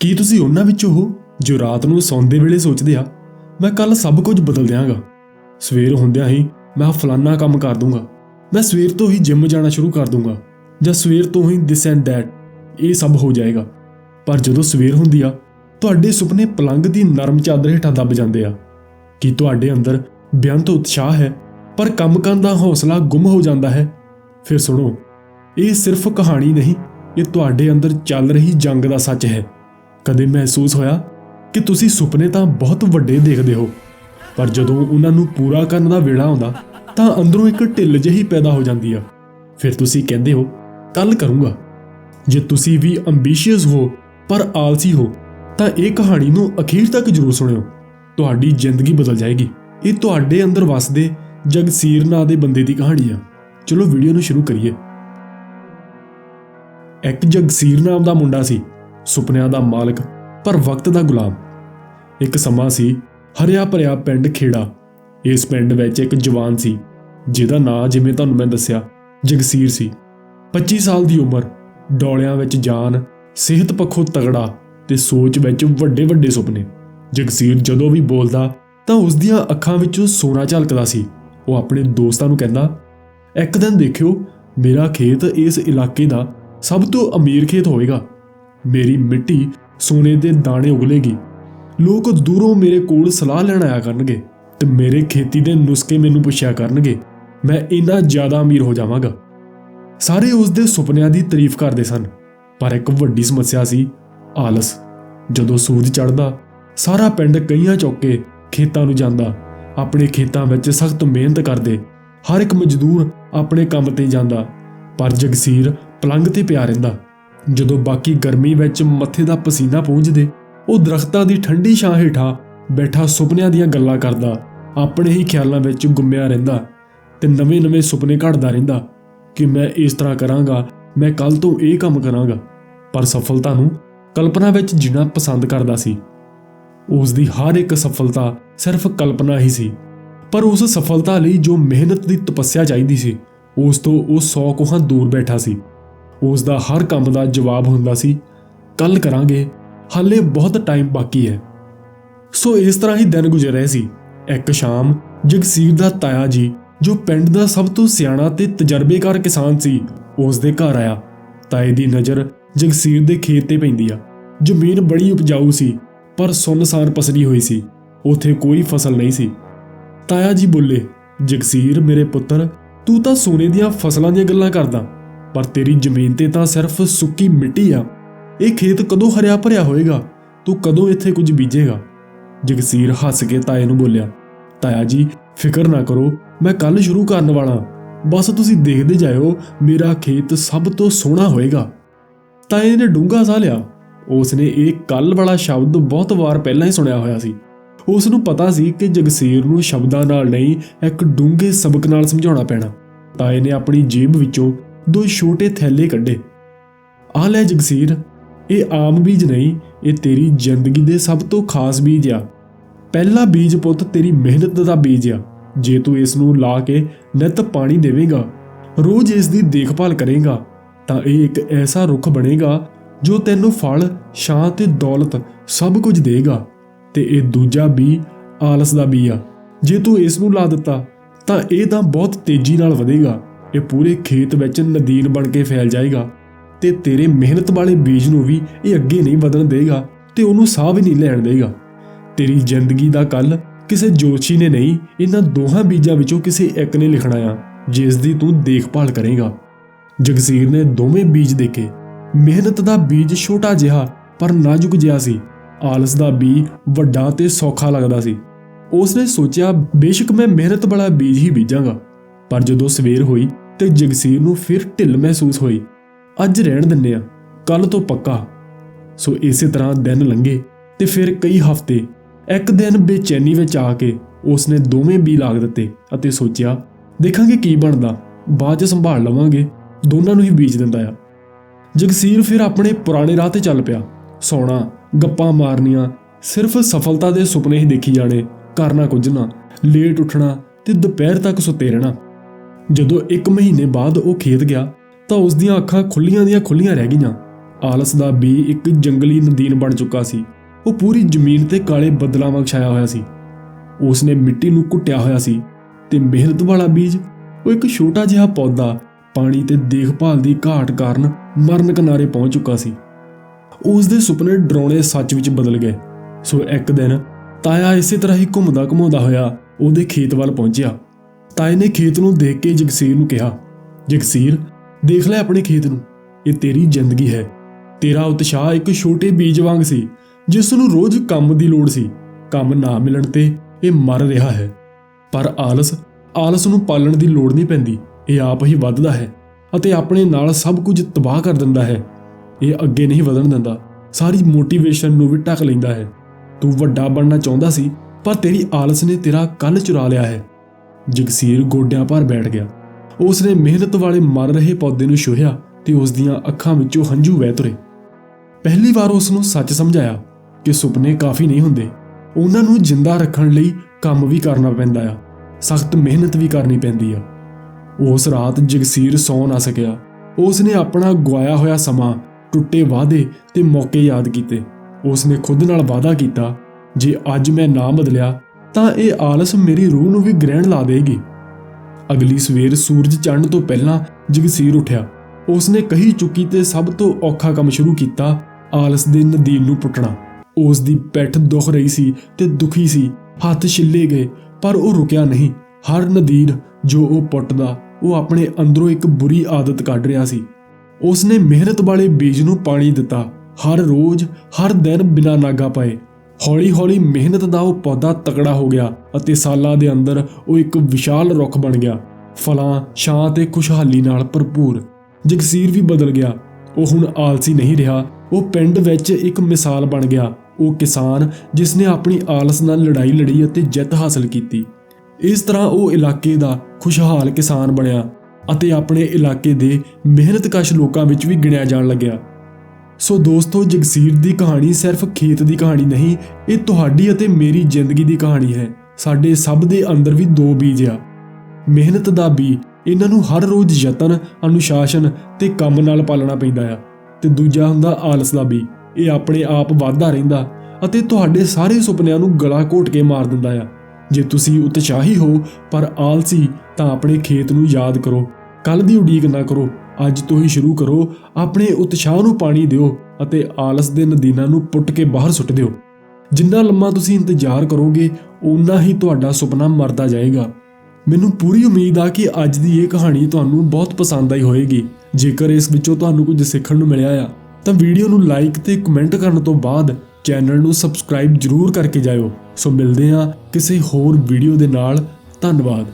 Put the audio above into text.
ਕੀ ਤੁਸੀਂ ਉਹਨਾਂ ਵਿੱਚੋਂ ਹੋ ਜੋ ਰਾਤ ਨੂੰ ਸੌਂਦੇ ਵੇਲੇ ਸੋਚਦੇ ਆ, ਮੈਂ ਕੱਲ ਸਭ ਕੁਝ ਬਦਲ ਦਿਆਂਗਾ। ਸਵੇਰ ਹੁੰਦਿਆਂ ਹੀ ਮੈਂ ਫਲਾਨਾ ਕੰਮ ਕਰ ਦੂੰਗਾ। ਮੈਂ ਸਵੇਰ ਤੋਂ ਹੀ ਜਿਮ ਜਾਣਾ ਸ਼ੁਰੂ ਕਰ ਦੂੰਗਾ ਜਾਂ ਸਵੇਰ ਤੋਂ ਹੀ ਦਿਸ ਐਂਡ ਦੈਟ ਇਹ ਸਭ ਹੋ ਜਾਏਗਾ। ਪਰ ਜਦੋਂ ਸਵੇਰ ਹੁੰਦੀ ਆ, ਤੁਹਾਡੇ ਸੁਪਨੇ ਪਲੰਗ ਦੀ ਨਰਮ ਚਾਦਰ ਹੇਠਾਂ ਦੱਬ ਜਾਂਦੇ ਆ। ਕੀ ਤੁਹਾਡੇ ਅੰਦਰ ਬੇਅੰਤ ਉਤਸ਼ਾਹ ਹੈ, ਪਰ ਕੰਮ ਕਰਨ ਦਾ ਹੌਸਲਾ ਗੁੰਮ ਹੋ ਜਾਂਦਾ ਹੈ? ਫਿਰ ਸੁਣੋ, ਇਹ ਸਿਰਫ ਕਹਾਣੀ ਨਹੀਂ, ਇਹ ਤੁਹਾਡੇ ਅੰਦਰ ਚੱਲ ਰਹੀ ਜੰਗ ਦਾ ਸੱਚ ਹੈ। ਕਦੇ ਮਹਿਸੂਸ ਹੋਇਆ ਕਿ ਤੁਸੀਂ ਸੁਪਨੇ ਤਾਂ ਬਹੁਤ ਵੱਡੇ ਦੇਖਦੇ ਹੋ, ਪਰ ਜਦੋਂ ਉਹਨਾਂ ਨੂੰ ਪੂਰਾ ਕਰਨ ਦਾ ਵੇਲਾ ਆਉਂਦਾ, ਤਾਂ ਅੰਦਰੋਂ ਇੱਕ ਢਿੱਲ ਜਿਹੀ ਪੈਦਾ ਹੋ ਜਾਂਦੀ ਆ। ਫਿਰ ਤੁਸੀਂ ਕਹਿੰਦੇ ਹੋ ਕੱਲ ਕਰੂੰਗਾ। ਜੇ ਤੁਸੀਂ ਵੀ ਅੰਬੀਸ਼ੀਅਸ ਹੋ, ਪਰ ਆਲਸੀ ਹੋ, ਤਾਂ ਇਹ ਕਹਾਣੀ ਨੂੰ ਅਖੀਰ ਤੱਕ ਜ਼ਰੂਰ ਸੁਣਿਓ। ਤੁਹਾਡੀ ਜ਼ਿੰਦਗੀ ਬਦਲ ਜਾਏਗੀ। ਇਹ ਤੁਹਾਡੇ ਅੰਦਰ ਵਸਦੇ ਜਗਸੀਰ ਨਾਂ ਦੇ ਬੰਦੇ ਦੀ ਕਹਾਣੀ ਆ। ਚਲੋ ਵੀਡੀਓ ਨੂੰ ਸ਼ੁਰੂ ਕਰੀਏ। ਇੱਕ ਜਗਸੀਰ ਨਾਮ ਦਾ ਮੁੰਡਾ ਸੀ। ਸੁਪਨਿਆਂ ਦਾ ਮਾਲਕ, ਪਰ ਵਕਤ ਦਾ ਗੁਲਾਮ। ਇੱਕ ਸਮਾਂ ਸੀ, ਹਰਿਆ ਭਰਿਆ ਪਿੰਡ ਖੇੜਾ। ਇਸ ਪਿੰਡ ਵਿੱਚ ਇੱਕ ਜਵਾਨ ਸੀ, ਜਿਹਦਾ ਨਾਂ ਜਿਵੇਂ ਤੁਹਾਨੂੰ ਮੈਂ ਦੱਸਿਆ, ਜਗਸੀਰ ਸੀ। 25 ਸਾਲ ਦੀ ਉਮਰ, ਡੋਲਿਆਂ ਵਿੱਚ ਜਾਨ, ਸਿਹਤ ਪੱਖੋਂ ਤਗੜਾ ਤੇ ਸੋਚ ਵਿੱਚ ਵੱਡੇ ਵੱਡੇ ਸੁਪਨੇ। ਜਗਸੀਰ ਜਦੋਂ ਵੀ ਬੋਲਦਾ, ਤਾਂ ਉਸ ਦੀਆਂ ਅੱਖਾਂ ਵਿੱਚੋਂ ਸੋਨਾ ਝਲਕਦਾ ਸੀ। ਉਹ ਆਪਣੇ ਦੋਸਤਾਂ ਨੂੰ ਕਹਿੰਦਾ, ਇੱਕ ਦਿਨ ਦੇਖਿਓ, ਮੇਰਾ ਖੇਤ ਇਸ ਇਲਾਕੇ ਦਾ ਸਭ ਤੋਂ ਅਮੀਰ ਖੇਤ ਹੋਵੇਗਾ। ਮੇਰੀ ਮਿੱਟੀ ਸੋਨੇ ਦੇ ਦਾਣੇ ਉਗਲੇਗੀ। ਲੋਕ ਦੂਰੋਂ ਮੇਰੇ ਕੋਲ ਸਲਾਹ ਲੈਣ ਆਇਆ ਕਰਨਗੇ ਤੇ ਮੇਰੇ ਖੇਤੀ ਦੇ ਨੁਸਖੇ ਮੈਨੂੰ ਪੁੱਛਿਆ ਕਰਨਗੇ, ਮੈਂ ਇੰਨਾ ਜ਼ਿਆਦਾ ਅਮੀਰ ਹੋ ਜਾਵਾਂਗਾ। ਸਾਰੇ ਉਸ ਦੇ ਸੁਪਨਿਆਂ ਦੀ ਤਾਰੀਫ ਕਰਦੇ ਸਨ, ਪਰ ਇੱਕ ਵੱਡੀ ਸਮੱਸਿਆ ਸੀ, ਆਲਸ। ਜਦੋਂ ਸੂਰਜ ਚੜ੍ਹਦਾ, ਸਾਰਾ ਪਿੰਡ ਕਈਆਂ ਚੌਕੇ ਖੇਤਾਂ ਨੂੰ ਜਾਂਦਾ, ਆਪਣੇ ਖੇਤਾਂ ਵਿੱਚ ਸਖਤ ਮਿਹਨਤ ਕਰਦੇ, ਹਰ ਇੱਕ ਮਜ਼ਦੂਰ ਆਪਣੇ ਕੰਮ ਤੇ ਜਾਂਦਾ, ਪਰ ਜਗਸੀਰ ਪਲੰਗ ਤੇ ਪਿਆ ਰਹਿੰਦਾ। ਜਦੋਂ ਬਾਕੀ ਗਰਮੀ ਵਿੱਚ ਮੱਥੇ ਦਾ ਪਸੀਨਾ ਪੂੰਝਦੇ, ਉਹ ਦਰਖਤਾਂ ਦੀ ਠੰਡੀ ਛਾਂ ਹੇਠਾਂ ਬੈਠਾ ਸੁਪਨਿਆਂ ਦੀਆਂ ਗੱਲਾਂ ਕਰਦਾ, ਆਪਣੇ ਹੀ ਖਿਆਲਾਂ ਵਿੱਚ ਗੁੰਮਿਆ ਰਹਿੰਦਾ ਤੇ ਨਵੇਂ-ਨਵੇਂ ਸੁਪਨੇ ਘੜਦਾ ਰਹਿੰਦਾ ਕਿ ਮੈਂ ਇਸ ਤਰ੍ਹਾਂ ਕਰਾਂਗਾ, ਮੈਂ ਕੱਲ ਤੋਂ ਇਹ ਕੰਮ ਕਰਾਂਗਾ। ਪਰ ਸਫਲਤਾ ਨੂੰ ਕਲਪਨਾ ਵਿੱਚ ਜੀਣਾ ਪਸੰਦ ਕਰਦਾ ਸੀ। ਉਸ ਦੀ ਹਰ ਇੱਕ ਸਫਲਤਾ ਸਿਰਫ ਕਲਪਨਾ ਹੀ ਸੀ। ਪਰ ਉਸ ਸਫਲਤਾ ਲਈ ਜੋ ਮਿਹਨਤ ਦੀ ਤਪੱਸਿਆ ਚਾਹੀਦੀ ਸੀ, ਉਸ ਤੋਂ ਉਹ 100 ਕੋਹਾਂ ਦੂਰ ਬੈਠਾ ਸੀ। ਉਸ ਦਾ ਹਰ ਕੰਮ ਦਾ ਜਵਾਬ ਹੁੰਦਾ ਸੀ ਕੱਲ ਕਰਾਂਗੇ, ਹਾਲੇ ਬਹੁਤ ਟਾਈਮ ਬਾਕੀ ਹੈ। ਸੋ ਇਸ ਤਰ੍ਹਾਂ ਹੀ ਦਿਨ ਗੁਜ਼ਰ ਰਹੇ ਸੀ। ਇੱਕ ਸ਼ਾਮ, ਜਗਸੀਰ ਦਾ ਤਾਇਆ ਜੀ, ਜੋ ਪਿੰਡ ਦਾ ਸਭ ਤੋਂ ਸਿਆਣਾ ਤੇ ਤਜਰਬੇਕਾਰ ਕਿਸਾਨ ਸੀ ਉਸ ਦੇ ਘਰ ਆਇਆ। ਤਾਏ ਦੀ ਨਜ਼ਰ ਜਗਸੀਰ ਦੇ ਖੇਤ ਤੇ ਪੈਂਦੀ ਆ। ਜ਼ਮੀਨ ਬੜੀ ਉਪਜਾਊ ਸੀ, ਪਰ ਸੁੰਨਸਾਨ ਪਸਰੀ ਹੋਈ ਸੀ। ਉਥੇ ਕੋਈ ਫਸਲ ਨਹੀਂ ਸੀ। ਤਾਇਆ ਜੀ ਬੋਲੇ, ਜਗਸੀਰ ਮੇਰੇ ਪੁੱਤਰ, ਤੂੰ ਤਾਂ ਸੋਨੇ ਦੀਆਂ ਫਸਲਾਂ ਦੀਆਂ ਗੱਲਾਂ ਕਰਦਾ। ਪਰ ਤੇਰੀ ਜ਼ਮੀਨ ਤੇ ਤਾਂ ਸਿਰਫ ਸੁੱਕੀ ਮਿੱਟੀ ਆ। ਇਹ ਖੇਤ ਕਦੋਂ ਹਰਿਆ ਭਰਿਆ ਹੋਏਗਾ? ਤੂੰ ਕਦੋਂ ਇੱਥੇ ਕੁਝ ਬੀਜੇਗਾ? ਜਗਸੀਰ ਹੱਸ ਕੇ ਤਾਏ ਨੂੰ ਬੋਲਿਆ, ਤਾਇਆ ਜੀ, ਫਿਕਰ ਨਾ ਕਰੋ, ਮੈਂ ਕੱਲ ਸ਼ੁਰੂ ਕਰਨ ਵਾਲਾ। ਬਸ ਤੁਸੀਂ ਦੇਖਦੇ ਜਾਇਓ, ਮੇਰਾ ਖੇਤ ਸਭ ਤੋਂ ਸੋਹਣਾ ਹੋਏਗਾ। ਤਾਏ ਨੇ ਡੂੰਘਾ ਸਾਹ ਲਿਆ। ਉਸ ਨੇ ਇਹ ਕੱਲ ਵਾਲਾ ਸ਼ਬਦ ਬਹੁਤ ਵਾਰ ਪਹਿਲਾਂ ਹੀ ਸੁਣਿਆ ਹੋਇਆ ਸੀ। ਉਸ ਨੂੰ ਪਤਾ ਸੀ ਕਿ ਜਗਸੀਰ ਨੂੰ ਸ਼ਬਦਾਂ ਨਾਲ ਨਹੀਂ, ਇੱਕ ਡੂੰਘੇ ਸਬਕ ਨਾਲ ਸਮਝਾਉਣਾ ਪੈਣਾ। ਤਾਏ ਨੇ ਆਪਣੀ ਜੇਬ ਵਿੱਚੋਂ ਦੋ ਛੋਟੇ ਥੈਲੇ ਕੱਢੇ। ਆ ਲੈ ਜਗਸੀਰ, ਇਹ ਆਮ ਬੀਜ ਨਹੀਂ, ਇਹ ਤੇਰੀ ਜ਼ਿੰਦਗੀ ਦੇ ਸਭ ਤੋਂ ਖਾਸ ਬੀਜ ਆ। ਪਹਿਲਾ ਬੀਜ ਪੁੱਤ ਤੇਰੀ ਮਿਹਨਤ ਦਾ ਬੀਜ ਆ। ਜੇ ਤੂੰ ਇਸ ਨੂੰ ਲਾ ਕੇ ਨਿਤ ਪਾਣੀ ਦੇਵੇਂਗਾ, ਰੋਜ਼ ਇਸ ਦੀ ਦੇਖਭਾਲ ਕਰੇਗਾ, ਤਾਂ ਇਹ ਇੱਕ ਐਸਾ ਰੁੱਖ ਬਣੇਗਾ ਜੋ ਤੈਨੂੰ ਫਲ, ਛਾਂ ਤੇ ਦੌਲਤ ਸਭ ਕੁਝ ਦੇਗਾ। ਤੇ ਇਹ ਦੂਜਾ ਬੀ ਆਲਸ ਦਾ ਬੀ ਆ। ਜੇ ਤੂੰ ਇਸ ਨੂੰ ਲਾ ਦਿੱਤਾ, ਤਾਂ ਇਹ ਤਾਂ ਬਹੁਤ ਤੇਜ਼ੀ ਨਾਲ ਵਧੇਗਾ। ਇਹ ਪੂਰੇ ਖੇਤ ਵਿੱਚ ਨਦੀਨ ਬਣ ਕੇ ਫੈਲ ਜਾਏਗਾ ਤੇ ਤੇਰੇ ਮਿਹਨਤ ਵਾਲੇ ਬੀਜ ਨੂੰ ਵੀ ਇਹ ਅੱਗੇ ਨਹੀਂ ਵਧਣ ਦੇਗਾ ਤੇ ਉਹਨੂੰ ਸਾਹ ਵੀ ਨਹੀਂ ਲੈਣ ਦੇਗਾ। ਤੇਰੀ ਜ਼ਿੰਦਗੀ ਦਾ ਕੱਲ ਕਿਸੇ ਜੋਸ਼ੀ ਨੇ ਨਹੀਂ, ਇਹਨਾਂ ਦੋਹਾਂ ਬੀਜਾਂ ਵਿੱਚੋਂ ਕਿਸੇ ਇੱਕ ਨੇ ਲਿਖਣਾ ਆ, ਜਿਸ ਦੀ ਤੂੰ ਦੇਖਭਾਲ ਕਰੇਗਾ। ਜਗਸੀਰ ਨੇ ਦੋਵੇਂ ਬੀਜ ਦੇਖੇ। ਮਿਹਨਤ ਦਾ ਬੀਜ ਛੋਟਾ ਜਿਹਾ, ਪਰ ਨਾਜ਼ੁਕ ਜਿਹਾ ਸੀ। ਆਲਸ ਦਾ ਬੀ ਵੱਡਾ ਤੇ ਸੌਖਾ ਲੱਗਦਾ ਸੀ। ਉਸ ਨੇ ਸੋਚਿਆ, ਬੇਸ਼ੱਕ ਮੈਂ ਮਿਹਨਤ ਵਾਲਾ ਬੀਜ ਹੀ ਬੀਜਾਂਗਾ। ਪਰ ਜਦੋਂ ਸਵੇਰ ਹੋਈ ਤੇ ਜਗਸੀਰ ਨੂੰ ਫਿਰ ਢਿੱਲ ਮਹਿਸੂਸ ਹੋਈ। ਅੱਜ ਰਹਿਣ ਦਿੰਨੇ ਆ ਕੱਲ ਤੋਂ ਪੱਕਾ। ਸੋ ਇਸੇ ਤਰ੍ਹਾਂ ਦਿਨ ਲੰਘੇ ਤੇ ਫਿਰ ਕਈ ਹਫ਼ਤੇ, ਇੱਕ ਦਿਨ ਬੇਚੈਨੀ ਵਿੱਚ ਆ ਕੇ ਉਸਨੇ ਦੋਵੇਂ ਬੀ ਲਾਗ ਦਿੱਤੇ ਅਤੇ ਸੋਚਿਆ, ਦੇਖਾਂਗੇ ਕੀ ਬਣਦਾ, ਬਾਅਦ ਚ ਸੰਭਾਲ ਲਵਾਂਗੇ, ਦੋਨਾਂ ਨੂੰ ਹੀ ਬੀਜ ਦਿੰਦਾ ਆ। ਜਗਸੀਰ ਫਿਰ ਆਪਣੇ ਪੁਰਾਣੇ ਰਾਹ ਤੇ ਚੱਲ ਪਿਆ। ਸੌਣਾ, ਗੱਪਾਂ ਮਾਰਨੀਆਂ, ਸਿਰਫ ਸਫਲਤਾ ਦੇ ਸੁਪਨੇ ਹੀ ਦੇਖੀ ਜਾਣੇ ਕਰਨਾ ਕੁਝ ਨਾ ਲੇਟ ਉੱਠਣਾ ਤੇ ਦੁਪਹਿਰ ਤੱਕ ਸੁੱਤੇ ਰਹਿਣਾ। ਜਦੋਂ 1 ਮਹੀਨੇ ਬਾਅਦ ਉਹ ਖੇਤ ਗਿਆ, ਤਾਂ ਉਸ ਦੀਆਂ ਅੱਖਾਂ ਖੁੱਲੀਆਂ ਦੀਆਂ ਖੁੱਲੀਆਂ ਰਹਿ ਗਈਆਂ। ਆਲਸ ਦਾ ਬੀ ਇੱਕ ਜੰਗਲੀ ਨਦੀਨ ਬਣ ਚੁੱਕਾ ਸੀ। ਉਹ ਪੂਰੀ ਜ਼ਮੀਨ ਤੇ ਕਾਲੇ ਬੱਦਲਾਂ ਵਾਂਗ ਛਾਇਆ ਹੋਇਆ ਸੀ। ਉਸ ਨੇ ਮਿੱਟੀ ਨੂੰ ਘੁੱਟਿਆ ਹੋਇਆ ਸੀ ਤੇ ਮਿਹਨਤ ਵਾਲਾ ਬੀਜ, ਉਹ ਇੱਕ ਛੋਟਾ ਜਿਹਾ ਪੌਦਾ ਪਾਣੀ ਤੇ ਦੇਖਭਾਲ ਦੀ ਘਾਟ ਕਾਰਨ ਮਰਨ ਕਿਨਾਰੇ ਪਹੁੰਚ ਚੁੱਕਾ ਸੀ। ਉਸ ਦੇ ਸੁਪਨੇ ਡਰਾਉਣੇ ਸੱਚ ਵਿੱਚ ਬਦਲ ਗਏ। ਸੋ ਇੱਕ ਦਿਨ ਤਾਇਆ ਇਸੇ ਤਰ੍ਹਾਂ ਹੀ ਘੁੰਮਦਾ ਘੁਮਾਉਂਦਾ ਹੋਇਆ ਉਹਦੇ ਖੇਤ ਵੱਲ ਪਹੁੰਚਿਆ। ਤਾਏ ਨੇ ਖੇਤ ਨੂੰ ਦੇਖ ਕੇ ਜਗਸੀਰ ਨੂੰ ਕਿਹਾ, ਜਗਸੀਰ, ਦੇਖ ਲੈ ਆਪਣੇ ਖੇਤ ਨੂੰ। ਇਹ ਤੇਰੀ ਜ਼ਿੰਦਗੀ ਹੈ। ਤੇਰਾ ਉਤਸ਼ਾਹ ਇੱਕ ਛੋਟੇ ਬੀਜ ਵਾਂਗ ਸੀ, ਜਿਸ ਨੂੰ ਰੋਜ਼ ਕੰਮ ਦੀ ਲੋੜ ਸੀ। ਕੰਮ ਨਾ ਮਿਲਣ ਤੇ ਇਹ ਮਰ ਰਿਹਾ ਹੈ। ਪਰ ਆਲਸ ਆਲਸ ਨੂੰ ਪਾਲਣ ਦੀ ਲੋੜ ਨਹੀਂ ਪੈਂਦੀ। ਇਹ ਆਪ ਹੀ ਵੱਧਦਾ ਹੈ ਅਤੇ ਆਪਣੇ ਨਾਲ ਸਭ ਕੁਝ ਤਬਾਹ ਕਰ ਦਿੰਦਾ ਹੈ। ਇਹ ਅੱਗੇ ਨਹੀਂ ਵਧਣ ਦਿੰਦਾ। ਸਾਰੀ ਮੋਟੀਵੇਸ਼ਨ ਨੂੰ ਵੀ ਢੱਕ ਲੈਂਦਾ ਹੈ। ਤੂੰ ਵੱਡਾ ਬਣਨਾ ਚਾਹੁੰਦਾ ਸੀ, ਪਰ ਤੇਰੀ ਆਲਸ ਨੇ ਤੇਰਾ ਕੱਲ ਚੁਰਾ ਲਿਆ ਹੈ। ਜਗਸੀਰ ਗੋਡਿਆਂ ਭਰ ਬੈਠ ਗਿਆ। ਉਸ ਨੇ ਮਿਹਨਤ ਵਾਲੇ ਮਰ ਰਹੇ ਪੌਦੇ ਨੂੰ ਛੋਹਿਆ ਤੇ ਉਸ ਦੀਆਂ ਅੱਖਾਂ ਵਿੱਚੋਂ ਹੰਝੂ ਵਹਿ ਤੁਰੇ। ਪਹਿਲੀ ਵਾਰ ਉਸ ਨੂੰ ਸੱਚ ਸਮਝਾਇਆ ਕਿ ਸੁਪਨੇ ਕਾਫੀ ਨਹੀਂ ਹੁੰਦੇ। ਉਹਨਾਂ ਨੂੰ ਜਿੰਦਾ ਰੱਖਣ ਲਈ ਕੰਮ ਵੀ ਕਰਨਾ ਪੈਂਦਾ ਆ, ਸਖਤ ਮਿਹਨਤ ਵੀ ਕਰਨੀ ਪੈਂਦੀ ਆ। ਉਸ ਰਾਤ ਜਗਸੀਰ ਸੌ ਨਾ ਸਕਿਆ। ਉਸ ਨੇ ਆਪਣਾ ਗਵਾਇਆ ਹੋਇਆ ਸਮਾਂ ਟੁੱਟੇ ਵਾਅਦੇ ਤੇ ਮੌਕੇ ਯਾਦ ਕੀਤੇ। ਉਸ ਨੇ ਖੁਦ ਨਾਲ ਵਾਅਦਾ ਕੀਤਾ, ਜੇ ਅੱਜ ਮੈਂ ਨਾ ਬਦਲਿਆ ਤਾਂ ਇਹ ਆਲਸ ਮੇਰੀ ਰੂਹ ਨੂੰ ਵੀ ਗ੍ਰਹਿਣ ਲਾ ਦੇਗੀ। ਅਗਲੀ ਸਵੇਰ ਸੂਰਜ ਚੜ੍ਹਨ ਤੋਂ ਪਹਿਲਾਂ ਜਗਸੀਰ ਉੱਠਿਆ, ਉਸਨੇ ਕਹੀ ਚੁੱਕੀ ਤੇ ਸਭ ਤੋਂ ਔਖਾ ਕੰਮ ਸ਼ੁਰੂ ਕੀਤਾ, ਆਲਸ ਦੇ ਨਦੀਨ ਨੂੰ ਪੁੱਟਣਾ। ਉਸ ਦੀ ਪਿੱਠ ਦੁਖ ਰਹੀ ਸੀ ਤੇ ਦੁਖੀ ਸੀ, ਹੱਥ ਛਿੱਲੇ ਗਏ, ਪਰ ਉਹ ਰੁਕਿਆ ਨਹੀਂ। ਹਰ ਨਦੀਨ ਜੋ ਉਹ ਪੁੱਟਦਾ, ਉਹ ਆਪਣੇ ਅੰਦਰੋਂ ਇੱਕ ਬੁਰੀ ਆਦਤ ਕੱਢ ਰਿਹਾ ਸੀ। ਉਸਨੇ ਮਿਹਨਤ ਵਾਲੇ ਬੀਜ ਨੂੰ ਪਾਣੀ ਦਿੱਤਾ। ਹਰ ਰੋਜ਼, ਹਰ ਦਿਨ ਬਿਨਾਂ ਨਾਗਾ ਪਾਏ। ਹੌਲੀ-ਹੌਲੀ ਮਿਹਨਤ ਦਾ ਉਹ ਪੌਦਾ ਤਕੜਾ ਹੋ ਗਿਆ ਅਤੇ ਸਾਲਾਂ ਦੇ ਅੰਦਰ ਉਹ ਇੱਕ ਵਿਸ਼ਾਲ ਰੁੱਖ ਬਣ ਗਿਆ। ਫਲਾਂ, ਛਾਂ ਤੇ ਖੁਸ਼ਹਾਲੀ ਨਾਲ ਭਰਪੂਰ। ਜਗਸੀਰ ਵੀ ਬਦਲ ਗਿਆ। ਉਹ ਹੁਣ ਆਲਸੀ ਨਹੀਂ ਰਿਹਾ। ਉਹ ਪਿੰਡ ਵਿੱਚ ਇੱਕ ਮਿਸਾਲ ਬਣ ਗਿਆ। ਉਹ ਕਿਸਾਨ ਜਿਸ ਨੇ ਆਪਣੀ ਆਲਸ ਨਾਲ ਲੜਾਈ ਲੜੀ ਅਤੇ ਜਿੱਤ ਹਾਸਲ ਕੀਤੀ। ਇਸ ਤਰ੍ਹਾਂ ਉਹ ਇਲਾਕੇ ਦਾ ਖੁਸ਼ਹਾਲ ਕਿਸਾਨ ਬਣਿਆ ਅਤੇ ਆਪਣੇ ਇਲਾਕੇ ਦੇ ਮਿਹਨਤਕਸ਼ ਲੋਕਾਂ ਵਿੱਚ ਵੀ ਗਿਣਿਆ ਜਾਣ ਲੱਗਿਆ। ਸੋ ਦੋਸਤੋ, ਜਗਸੀਰ ਦੀ ਕਹਾਣੀ ਸਿਰਫ ਖੇਤ ਦੀ ਕਹਾਣੀ ਨਹੀਂ, ਇਹ ਤੁਹਾਡੀ ਅਤੇ ਮੇਰੀ ਜ਼ਿੰਦਗੀ ਦੀ ਕਹਾਣੀ ਹੈ। ਸਾਡੇ ਸਭ ਦੇ ਅੰਦਰ ਵੀ ਦੋ ਬੀਜ ਆ। ਮਿਹਨਤ ਦਾ ਬੀ ਇਹਨਾਂ ਨੂੰ ਹਰ ਰੋਜ਼ ਯਤਨ, ਅਨੁਸ਼ਾਸਨ ਤੇ ਕੰਮ ਨਾਲ ਪਾਲਣਾ ਪੈਂਦਾ ਆ। ਤੇ ਦੂਜਾ ਹੁੰਦਾ ਆਲਸ ਦਾ ਬੀ ਇਹ ਆਪਣੇ ਆਪ ਵਾਧਾ ਰਹਿੰਦਾ ਅਤੇ ਤੁਹਾਡੇ ਸਾਰੇ ਸੁਪਨਿਆਂ ਨੂੰ ਗਲਾ ਘੋਟ ਕੇ ਮਾਰ ਦਿੰਦਾ ਆ। ਜੇ ਤੁਸੀਂ ਉਤਸ਼ਾਹੀ ਹੋ ਪਰ ਆਲਸੀ, ਤਾਂ ਆਪਣੇ ਖੇਤ ਨੂੰ ਯਾਦ ਕਰੋ। ਕੱਲ ਦੀ ਉਡੀਕ ਨਾ ਕਰੋ। ਅੱਜ ਤੋਂ ਹੀ ਸ਼ੁਰੂ ਕਰੋ, ਆਪਣੇ ਉਤਸ਼ਾਹ ਨੂੰ ਪਾਣੀ ਦਿਓ ਅਤੇ ਆਲਸ ਦੇ ਨਦੀਨਾਂ ਨੂੰ ਪੁੱਟ ਕੇ ਬਾਹਰ ਸੁੱਟ ਦਿਓ। ਜਿੰਨਾ ਲੰਮਾ ਤੁਸੀਂ ਇੰਤਜ਼ਾਰ ਕਰੋਗੇ, ਓਨਾ ਹੀ ਤੁਹਾਡਾ ਸੁਪਨਾ ਮਰਦਾ ਜਾਏਗਾ। ਮੈਨੂੰ ਪੂਰੀ ਉਮੀਦ ਆ ਕਿ ਅੱਜ ਦੀ ਇਹ ਕਹਾਣੀ ਤੁਹਾਨੂੰ ਬਹੁਤ ਪਸੰਦ ਆਈ ਹੋਵੇਗੀ ਜੇਕਰ ਇਸ ਵਿੱਚੋਂ ਤੁਹਾਨੂੰ ਕੁਝ ਸਿੱਖਣ ਨੂੰ ਮਿਲਿਆ ਆ, ਤਾਂ ਵੀਡੀਓ ਨੂੰ ਲਾਈਕ ਤੇ ਕਮੈਂਟ ਕਰਨ ਤੋਂ ਬਾਅਦ ਚੈਨਲ ਨੂੰ ਸਬਸਕ੍ਰਾਈਬ ਜਰੂਰ ਕਰਕੇ ਜਾਇਓ। ਸੋ ਮਿਲਦੇ ਹਾਂ ਕਿਸੇ ਹੋਰ ਵੀਡੀਓ ਦੇ ਨਾਲ। ਧੰਨਵਾਦ।